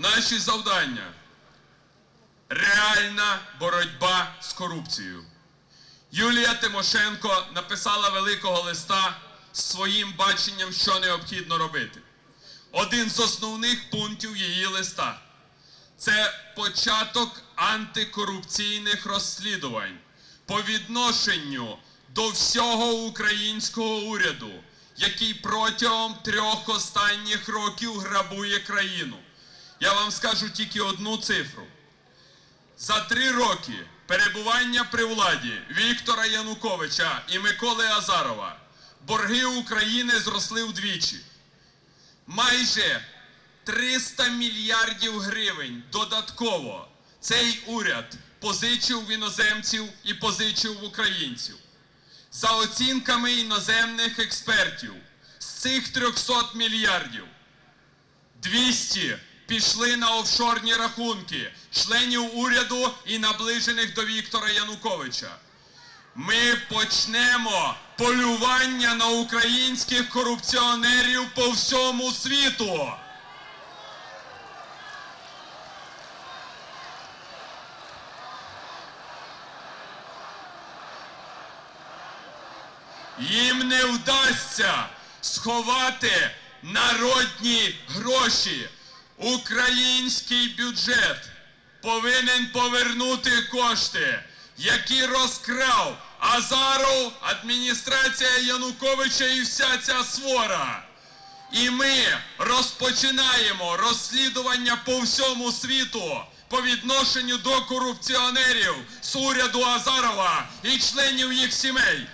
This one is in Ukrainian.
наші завдання реальна боротьба з корупцією. Юлія Тимошенко написала великого листа з своїм баченням, що необхідно робити. Один з основних пунктів її листа це початок антикорупційних розслідувань по відношенню до всього українського уряду, який протягом трьох останніх років грабує країну. Я вам скажу тільки одну цифру. За три роки перебування при владі Віктора Януковича і Миколи Азарова борги України зросли вдвічі. Майже 300 мільярдів гривень додатково цей уряд позичив в іноземців і позичив в українців. За оцінками іноземних експертів, з цих 300 мільярдів 200 пішли на офшорні рахунки членів уряду і наближених до Віктора Януковича. Ми почнемо полювання на українських корупціонерів по всьому світу. Їм не вдасться сховати народні гроші. Український бюджет повинен повернути кошти, які розкрав Азаров, адміністрація Януковича і вся ця свора. І ми розпочинаємо розслідування по всьому світу по відношенню до корупціонерів з уряду Азарова і членів їх сімей.